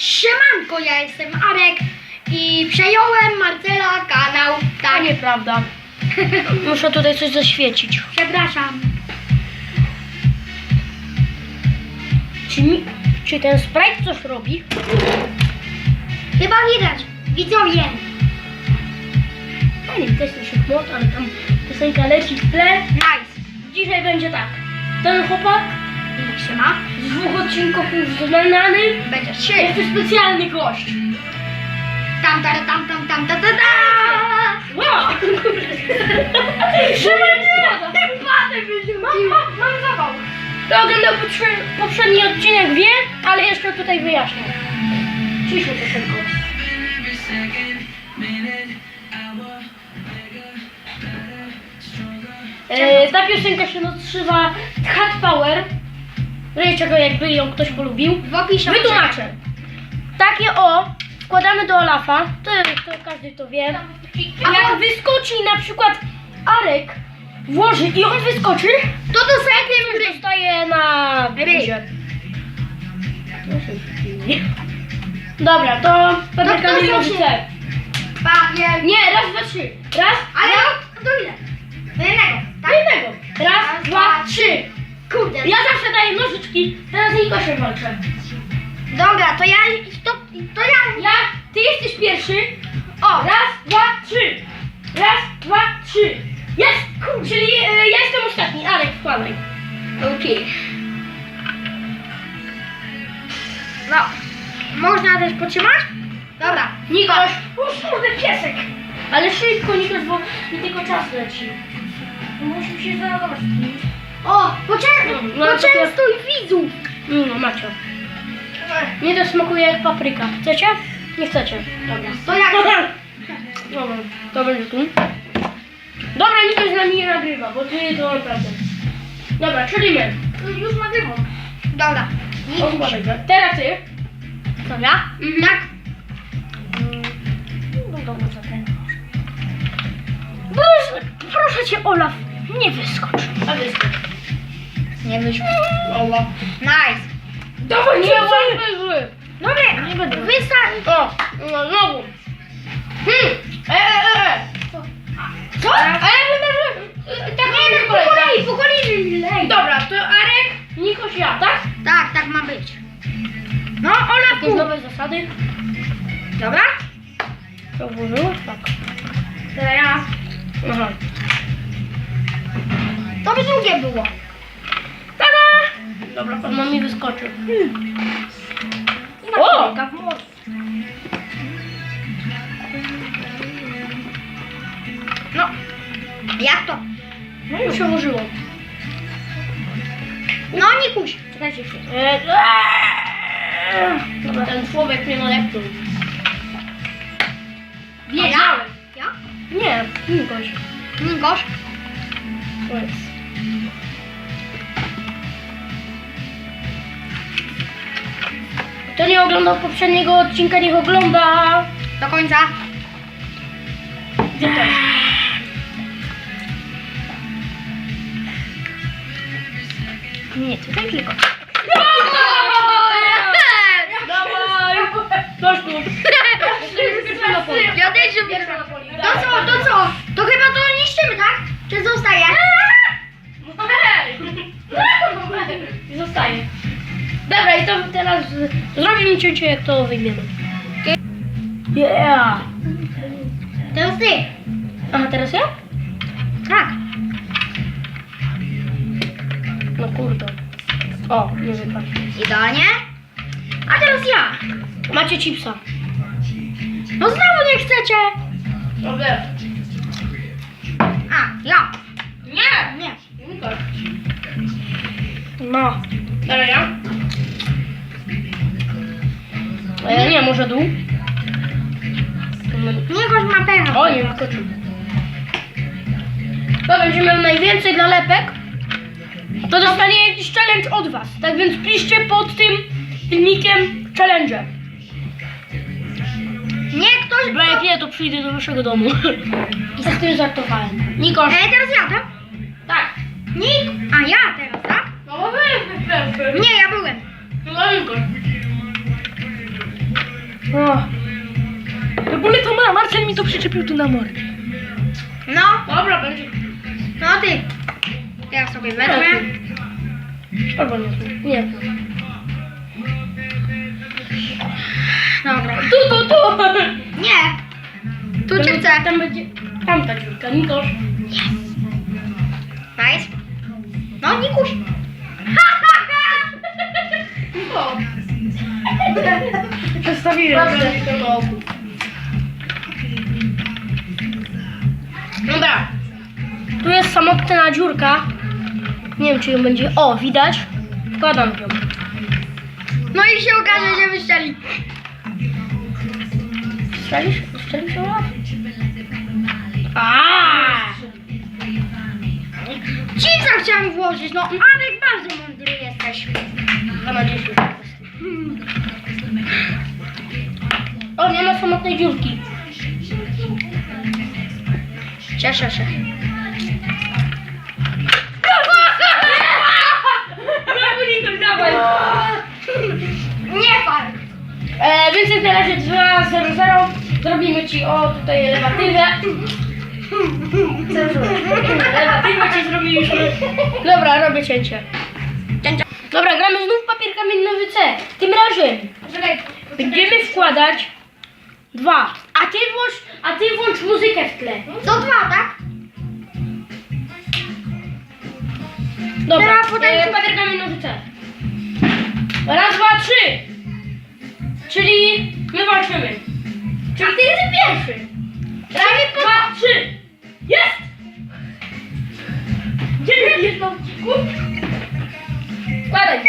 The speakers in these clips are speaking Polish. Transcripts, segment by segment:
Siemanko, ja jestem Arek i przejąłem Marcela kanał. To Tak, nieprawda. Muszę tutaj coś zaświecić. przepraszam. Czy, mi, czy ten Sprite coś robi? Chyba widać, widzowie. Ja nie naszych mod, ale tam piosenka leci w tle. Nice. Dzisiaj będzie tak. Ten chłopak I siema. z dwóch odcinków już znany. Będzie trzy. Jest to specjalny gość. Tam, tam, tam, tam, tam, tam, tam, tam. Wow! Mam, mam, mam zawał. Kto oglądał potrze- poprzedni odcinek wie, ale jeszcze tutaj wyjaśnię. Ciszej piosenko. E, ta piosenka się nazywa Hat Power. W razie czego jakby ją ktoś polubił. W opisie Wytłumaczę. Takie o wkładamy do Olafa. To, to każdy to wie. Jak wyskoczy na przykład Arek włoży i on wyskoczy, To już dostaje na buzię. Dobra, to Patryka kto nie się- może chce. papier. Nie, raz, dwa, trzy. Raz, Ale no, do ile? Do jednego, tak? Teraz z Nikoszem walczę. Dobra, to ja, to, to ja. Ja, ty jesteś pierwszy. O, raz, dwa, trzy. Raz, dwa, trzy. Jest! Czyli e, ja jestem ostatni. Arek, wkładaj. Okej. No, można też potrzymać? Dobra. Nikoś. O kurde, piesek. Ale szybko, Nikoś, bo mi tylko czas leci. Musimy się załadować. O, poczę- No, no, poczęstuj widzów. No, macie. Mnie to smakuje jak papryka. Chcecie? Nie chcecie. Dobra. To jak? Dobra, to będzie tu. Dobra, Nikoś z nami nie nagrywa, bo ty to naprawdę. Dobra, czyli my. Już nagrywam. Dobra. Odkładaj go. Teraz ty. To ja? Tak. No dobra, proszę cię, Olaf, nie wyskocz. A wyskocz. Nie wyszło. Oła. Nice. Dawaj, nie bądź zły. Dobra, Nie będę. Wystań. O, no znowu. Hmm. E, e, e. Co? A ja chyba, że... e, Tak Nie, nie no, po kolei, po kolei. lej. Dobra, to Arek, Nikoś, ja, tak? Tak, tak ma być. No, Jakieś Olafu. nowe zasady? Dobra? To włożyło? Tak. Teraz. Aha. To by drugie było. Dobra, pan ma mi wyskoczył. O! Taka w morzu. No. Jak to? No już się włożyło. No, Nikuś. Czekajcie się. E, eee. Dobra, ten człowiek mnie nalepnął. Ja? Ja? Nie, Nikoś. Nikoś. To jest. Kto nie oglądał poprzedniego odcinka, niech ogląda. Do końca. Gdzie to jest? Nie, tutaj tylko. Dosz tu. Ja też To co, to co? To chyba to niszczymy, tak? Czy? Zostaje. I to teraz zrobimy cięcie, jak to wyjmiemy. Yeah! Teraz ty. Aha, teraz ja? Tak. No kurde. O, nie wypadł. Idealnie. A teraz ja. Macie chipsa. No znowu nie chcecie. Dobra. A, ja. Nie! Nie. No. Teraz ja? Może dół? Nikoś ma pecha. O, nie wyskoczył. To będziemy miał najwięcej nalepek. To dostanie jakiś challenge od was. Tak więc piszcie pod tym filmikiem challenge. Nie ktoś. Bo jak nie, to przyjdę do waszego domu. I z tym żartowałem. Nikoś. E, teraz ja, tak? Tak. Nik. A ja teraz, tak? No wy, wy, wy. Nie, ja byłem. No Nikoś. O. W ogóle to ma, Marcel mi to przyczepił tu na mordę. No, Dobra, będzie. no ty. Ja sobie wezmę. Albo nie. Nie. Dobra. Tu, tu, tu! Nie. Tu cię chcę. Tam będzie. Tam ta dziurka, Nikosz. Nice. No, Nikuś. O. Przestawiłem. Dobrze. Dobra. Tu jest samotna dziurka. Nie wiem, czy ją będzie. O, widać. Wkładam ją. No i się okaże, że wyszczeli. Strzelisz? Strzelisz ją? Aaaa! Chipsa chciałam włożyć, no Marek bardzo mądry jesteś. 2 na 10. O, nie ma samotnej dziurki. Cieszę się. Nie fal. E, więc jak na razie 2-0-0 zrobimy ci o tutaj elewatywę. Elewatywę ci zrobiliśmy. Dobra, robię cięcie. Cięcie. Dobra, gramy znów papier kamień nowy C. Tym razem będziemy wkładać dwa. A ty włącz, a ty włącz muzykę w tle. Co dwa, tak? Dobra, Teraz potem- e, nowy C. Raz, dwa, trzy. Czyli my walczymy. Czyli ty jesteś pierwszy. Raz, dwa, trzy. Jest! Gdzie ty jest na odcinku? Składaj.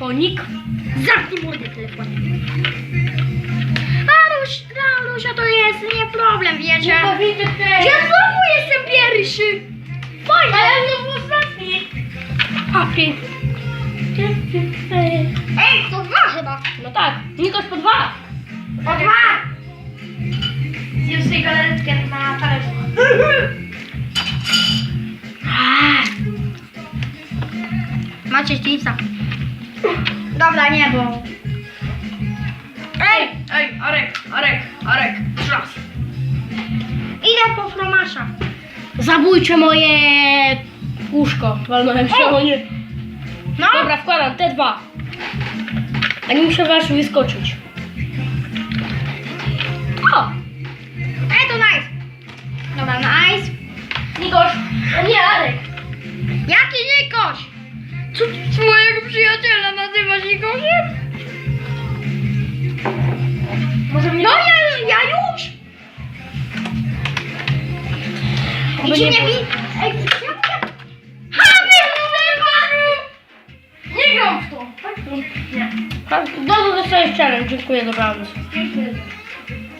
Telefonik. Zamknij mordę telefonie. Aluś, Alusia to jest nie problem, wiecie? Ja znowu jestem pierwszy. Fajnie. Ale znowu ostatni. Papier. Ej, to dwa chyba. No tak, Nikos po dwa. O dwa. Zjem sobie galaretkę na talerzu. Macie chipsa. Dobra, nie, bo... Ej, Ej, Arek, Arek, Arek, czas. idę po fromasza. Zabójcze moje łóżko. Walnąłem się o nie. No, Dobra, wkładam te dwa. A nie muszę wasz wyskoczyć. O! Ej, to nice. Dobra, nice. Nikosz, a nie Arek. Jaki Nikoś? Co mojego przyjaciela Nikoszem? Może mnie... No ja, ja już! I ci nie wi... Ej! Nie gram w to. Nie. No to dostajesz challenge. Dziękuję, dobranoc.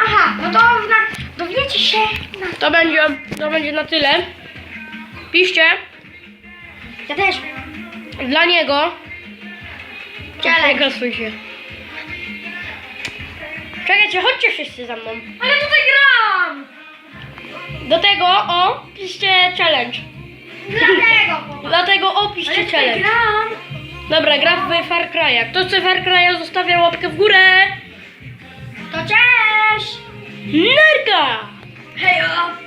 Aha, no to na, dowiecie się na... To będzie, to będzie na tyle. Piszcie Ja też. Dla niego. Challenge. Gasuj się. Czekajcie, chodźcie wszyscy za mną. Ale tutaj gram! Do tego, o, piszcie challenge. Dlatego. Dlatego opiszcie challenge. gram. Dobra, gra w Far Cry'a. Kto chce Far Cry'a zostawia łapkę w górę. To cześć! Nerka! Hejo!